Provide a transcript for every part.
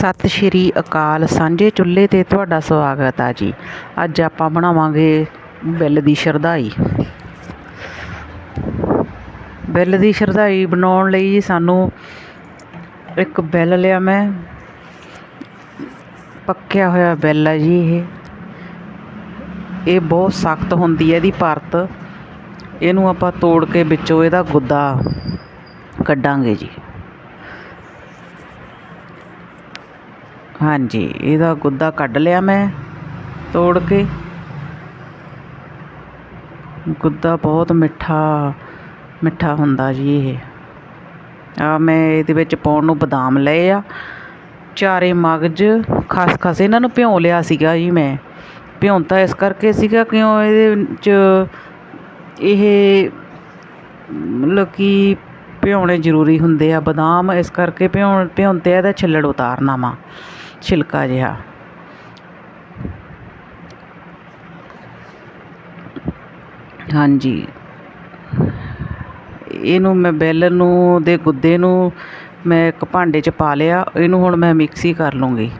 ਸਤਿ ਸ਼੍ਰੀ ਅਕਾਲ। ਸਾਂਝੇ ਚੁੱਲ੍ਹੇ 'ਤੇ ਤੁਹਾਡਾ ਸਵਾਗਤ ਆ ਜੀ। ਅੱਜ ਆਪਾਂ ਬਣਾਵਾਂਗੇ ਬਿੱਲ ਦੀ ਸ਼ਰਧਾਈ। ਬਿੱਲ ਦੀ ਸ਼ਰਧਾਈ ਬਣਾਉਣ ਲਈ ਜੀ ਸਾਨੂੰ ਇੱਕ ਬਿੱਲ ਲਿਆ ਮੈਂ। ਪੱਕਿਆ ਹੋਇਆ ਬਿੱਲ ਹੈ ਜੀ ਇਹ। ਇਹ ਬਹੁਤ ਸਖਤ ਹੁੰਦੀ ਹੈ ਇਹਦੀ ਪਰਤ। ਇਹਨੂੰ ਆਪਾਂ ਤੋੜ ਕੇ ਵਿੱਚੋਂ ਇਹਦਾ ਗੁੱਦਾ ਕੱਢਾਂਗੇ ਜੀ। ਹਾਂਜੀ, ਇਹਦਾ ਗੁੱਦਾ ਕੱਢ ਲਿਆ ਮੈਂ, ਤੋੜ ਕੇ। ਗੁੱਦਾ ਬਹੁਤ ਮਿੱਠਾ ਮਿੱਠਾ ਹੁੰਦਾ ਜੀ ਇਹ। ਆ ਮੈਂ ਇਹਦੇ ਵਿੱਚ ਪਾਉਣ ਨੂੰ ਬਦਾਮ ਲਏ ਆ। ਚਾਰੇ ਮਗਜ ਖਸਖਸ ਇਹਨਾਂ ਨੂੰ ਭਿਉਂ ਲਿਆ ਸੀਗਾ ਜੀ ਮੈਂ। ਭਿਉਂਤਾ ਇਸ ਕਰਕੇ ਸੀਗਾ ਕਿਉਂ ਇਹਦੇ ਵਿੱਚ ਇਹ ਮਤਲਬ ਕਿ ਭਿਉਣੇ ਜ਼ਰੂਰੀ ਹੁੰਦੇ ਆ। ਬਦਾਮ ਇਸ ਕਰਕੇ ਭਿਉਂ ਭਿਉਂਤੇ ਆ ਇਹਦਾ ਛਿੱਲੜ ਉਤਾਰਨਾ ਵਾ। ਛਿਲਕਾ ਜਿਹਾ। ਹਾਂਜੀ। ਇਹਨੂੰ ਮੈਂ ਬੈਲ ਨੂੰ, ਦੇ ਗੁੱਦੇ ਨੂੰ ਮੈਂ ਇੱਕ ਭਾਂਡੇ 'ਚ ਪਾ ਲਿਆ। ਇਹਨੂੰ ਹੁਣ ਮੈਂ ਮਿਕਸੀ ਕਰ ਲੂੰਗੀ।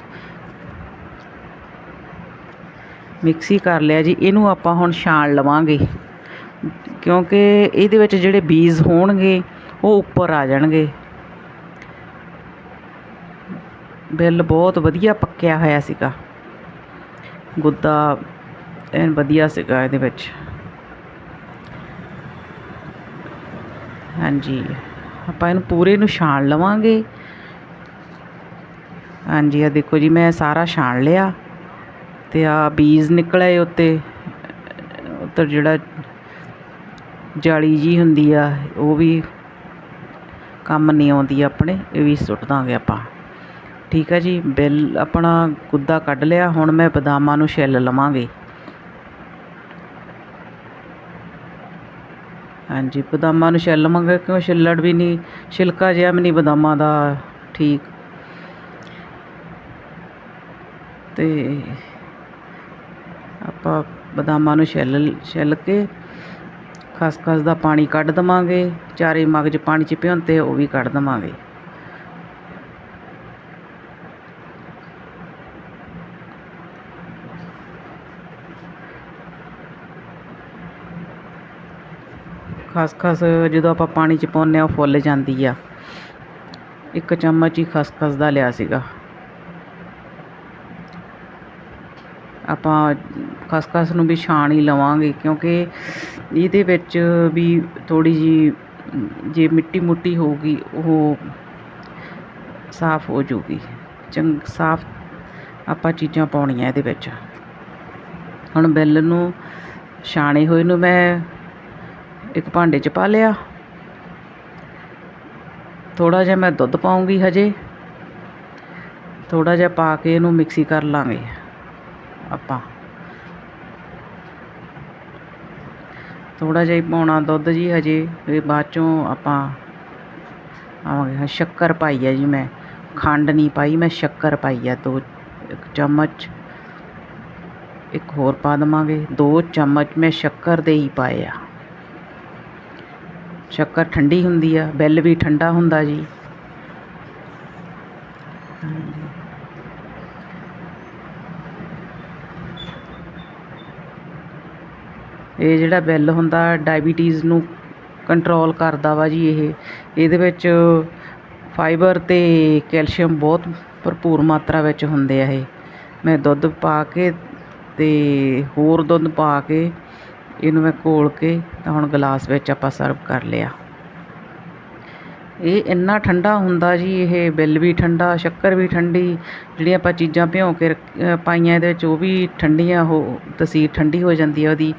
ਮਿਕਸੀ ਕਰ ਲਿਆ ਜੀ। ਇਹਨੂੰ ਆਪਾਂ ਹੁਣ ਛਾਣ ਲਵਾਂਗੇ। ਕਿਉਂਕਿ ਇਹਦੇ ਵਿੱਚ ਜਿਹੜੇ ਬੀਜ ਹੋਣਗੇ, ਉਹ ਉੱਪਰ ਆ ਜਾਣਗੇ। ਬਿੱਲ ਬਹੁਤ ਵਧੀਆ ਪੱਕਿਆ ਹੋਇਆ ਸੀਗਾ। ਗੁੱਦਾ ਐਨ ਵਧੀਆ ਸੀਗਾ ਇਹਦੇ ਵਿੱਚ। ਹਾਂਜੀ, ਆਪਾਂ ਇਹਨੂੰ ਪੂਰੇ ਨੂੰ ਛਾਣ ਲਵਾਂਗੇ। ਹਾਂਜੀ ਆ ਦੇਖੋ ਜੀ, ਮੈਂ ਸਾਰਾ ਛਾਣ ਲਿਆ ਤੇ ਆ ਬੀਜ ਨਿਕਲੇ ਉੱਤੇ। ਉੱਤਰ ਜਿਹੜਾ ਜਾਲੀ ਜੀ ਹੁੰਦੀ ਆ, ਉਹ ਵੀ ਕੰਮ ਨਹੀਂ ਆਉਂਦੀ ਆਪਣੇ, ਇਹ ਵੀ ਸੁੱਟ ਦਾਂਗੇ ਆਪਾਂ। ਠੀਕ ਹੈ ਜੀ, ਬਿੱਲ ਆਪਣਾ ਗੁੱਦਾ ਕੱਢ ਲਿਆ, ਹੁਣ ਮੈਂ ਬਦਾਮਾਂ ਨੂੰ ਛਿੱਲ ਲਵਾਂਗੇ। ਹਾਂਜੀ, ਬਦਾਮਾਂ ਨੂੰ ਛਿੱਲ ਲਵਾਂਗੇ, ਕਿਉਂ ਛਿੱਲੜ ਵੀ ਨਹੀਂ, ਛਿਲਕਾ ਜਿਹਾ ਵੀ ਨਹੀਂ ਬਦਾਮਾਂ ਦਾ, ਠੀਕ। ਤੇ ਆਪਾਂ ਬਦਾਮਾਂ ਨੂੰ ਛਿੱਲ ਛਿੱਲ ਕੇ ਖਸਖਸ ਦਾ ਪਾਣੀ ਕੱਢ ਦਵਾਂਗੇ, ਚਾਰੇ ਮਗਜ ਪਾਣੀ 'ਚ ਭਿਉਂਤੇ ਉਹ ਵੀ ਕੱਢ ਦਵਾਂਗੇ। ਖਸਖਸ ਜਦੋਂ ਆਪਾਂ ਪਾਣੀ 'ਚ ਪਾਉਂਦੇ ਆ ਉਹ ਫੁੱਲ ਜਾਂਦੀ ਆ। ਇੱਕ ਚਮਚ ਹੀ ਖਸਖਸ ਦਾ ਲਿਆ ਸੀਗਾ। ਆਪਾਂ ਖਸਖਸ ਨੂੰ ਵੀ ਛਾਣ ਹੀ ਲਵਾਂਗੇ, ਕਿਉਂਕਿ ਇਹਦੇ ਵਿੱਚ ਵੀ ਥੋੜੀ ਜੀ ਜੇ ਮਿੱਟੀ ਮੁੱਟੀ ਹੋਊਗੀ, ਉਹ ਸਾਫ਼ ਹੋ ਜੂਗੀ ਚੰਗ, ਸਾਫ਼ ਆਪਾਂ ਚੀਜ਼ਾਂ ਪਾਉਣੀਆਂ ਇਹਦੇ ਵਿੱਚ। ਹੁਣ ਬਿੱਲ ਨੂੰ, ਛਾਣੇ ਹੋਏ ਨੂੰ ਮੈਂ ਇੱਕ ਭਾਂਡੇ 'ਚ ਪਾ ਲਿਆ। ਥੋੜਾ ਜਿਹਾ ਮੈਂ ਦੁੱਧ ਪਾਉਂਗੀ ਹਜੇ। ਥੋੜਾ ਜਿਹਾ ਪਾ ਕੇ ਇਹਨੂੰ ਮਿਕਸੀ ਕਰ ਲਾਂਗੇ ਆਪਾਂ। ਥੋੜਾ ਜਿਹਾ ਹੀ ਪਾਉਣਾ ਦੁੱਧ ਜੀ ਹਜੇ ਫਿਰ ਬਾਅਦ ਚੋਂ ਆਪਾਂ ਆਵਾਂਗੇ। ਸ਼ੱਕਰ ਪਾਈ ਹੈ ਜੀ ਮੈਂ। ਖੰਡ ਨਹੀਂ ਪਾਈ, ਮੈਂ ਸ਼ੱਕਰ ਪਾਈ ਹੈ ਦੋ, ਇੱਕ ਚਮਚ। ਇੱਕ ਹੋਰ ਪਾ ਦੇਵਾਂਗੇ। ਦੋ ਚਮਚ ਮੈਂ ਸ਼ੱਕਰ ਦੇ ਹੀ ਪਾਏ ਆ। ਸ਼ੱਕਰ ਠੰਡੀ ਹੁੰਦੀ ਆ, ਬਿੱਲ ਵੀ ਠੰਡਾ ਹੁੰਦਾ ਜੀ। ਇਹ ਜਿਹੜਾ ਬਿੱਲ ਹੁੰਦਾ, ਡਾਇਬੀਟੀਜ਼ ਨੂੰ ਕੰਟਰੋਲ ਕਰਦਾ ਵਾ ਜੀ ਇਹ। ਇਹਦੇ ਵਿੱਚ ਫਾਈਬਰ ਤੇ ਕੈਲਸ਼ੀਅਮ ਬਹੁਤ ਭਰਪੂਰ ਮਾਤਰਾ ਵਿੱਚ ਹੁੰਦੇ ਆ ਇਹ। ਮੈਂ ਦੁੱਧ ਪਾ ਕੇ ਤੇ ਹੋਰ ਦੁੱਧ ਪਾ ਕੇ ਇਹਨੂੰ ਮੈਂ ਘੋਲ ਕੇ ਤਾਂ ਹੁਣ ਗਲਾਸ ਵਿੱਚ ਆਪਾਂ ਸਰਵ ਕਰ ਲਿਆ। ਇਹ ਇੰਨਾ ਠੰਡਾ ਹੁੰਦਾ ਜੀ, ਇਹ ਬਿੱਲ ਵੀ ਠੰਡਾ, ਸ਼ੱਕਰ ਵੀ ਠੰਡੀ, ਜਿਹੜੀਆਂ ਆਪਾਂ ਚੀਜ਼ਾਂ ਭਿਉਂ ਕੇ ਪਾਈਆਂ ਇਹਦੇ ਵਿੱਚ ਉਹ ਵੀ ਠੰਡੀਆਂ ਹੋ ਤਸੀਰ ਠੰਡੀ ਹੋ ਜਾਂਦੀ ਆ ਉਹਦੀ।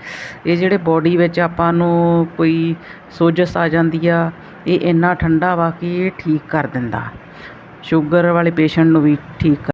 ਇਹ ਜਿਹੜੇ ਬੋਡੀ ਵਿੱਚ ਆਪਾਂ ਨੂੰ ਕੋਈ ਸੋਜਸ ਆ ਜਾਂਦੀ ਆ, ਇਹ ਇੰਨਾ ਠੰਡਾ ਵਾ ਕਿ ਇਹ ਠੀਕ ਕਰ ਦਿੰਦਾ। ਸ਼ੂਗਰ ਵਾਲੇ ਪੇਸ਼ੈਂਟ ਨੂੰ ਵੀ ਠੀਕ